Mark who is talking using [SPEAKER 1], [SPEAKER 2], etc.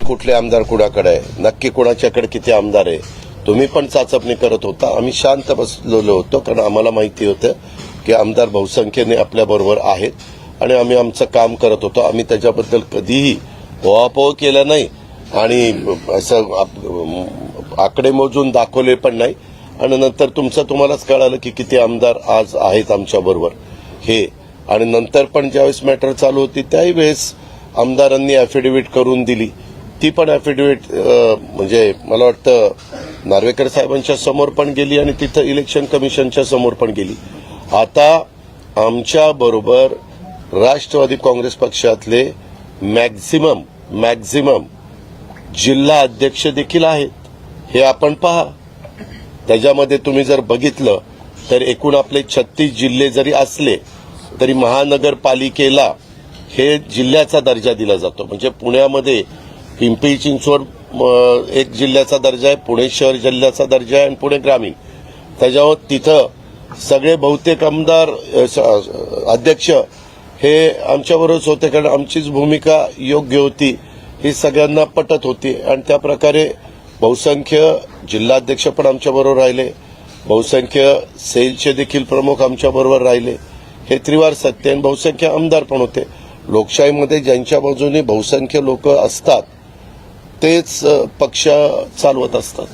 [SPEAKER 1] कुठले आमदार कुणाकडे आहे? नक्की कुणाच्याकडे किती आमदार आहे? तुम्ही पण चाचपणी करत होता. आम्ही शांत बसलेलो होतो कारण आम्हाला माहिती होतं की आमदार बहुसंख्येने आपल्याबरोबर आहेत आणि आम्ही आमचं काम करत होतो. आम्ही त्याच्याबद्दल कधीही ओहापोह केला नाही आणि असं आकडे मोजून दाखवले पण नाही. आणि नंतर तुमचं तुम्हालाच कळालं की किती आमदार आज आहेत आमच्याबरोबर हे आणि नंतर पण ज्यावेळेस मॅटर चालू होती त्याही वेळेस आमदारांनी अॅफिडेव्हिट करून दिली. ती पण अॅफिडेव्हिट म्हणजे मला वाटतं नार्वेकर साहेबांच्या समोर पण गेली आणि तिथं इलेक्शन कमिशनच्या समोर पण गेली. आता आमच्या बरोबर राष्ट्रवादी काँग्रेस पक्षातले मॅक्झिमम मॅक्झिमम जिल्हा अध्यक्ष देखील आहेत. हे आपण पहा. त्याच्यामध्ये तुम्ही जर बघितलं तर एकूण आपले छत्तीस जिल्हे जरी असले तरी महानगरपालिकेला हे जिल्ह्याचा दर्जा दिला जातो. म्हणजे पुण्यामध्ये पिंपरी चिंचवड एक जिल्ह्याचा दर्जा आहे पुणे शहर जिल्ह्याचा दर्जा आहे आणि पुणे ग्रामीण. त्याच्यावर तिथं सगळे बहुतेक आमदार स- अध्यक्ष हे आमच्याबरोबरच होते कारण आमचीच भूमिका योग्य होती ही सगळ्यांना पटत होती. आणि त्या प्रकारे बहुसंख्य जिल्हाध्यक्ष पण आमच्याबरोबर राहिले. बहुसंख्य सेलचे देखील प्रमुख आमच्याबरोबर राहिले. हे त्रिवार सत्य आणि बहुसंख्य आमदार पण होते. लोकशाहीमध्ये ज्यांच्या बाजूने बहुसंख्य लोक असतात तेच पक्ष चालवत असतात.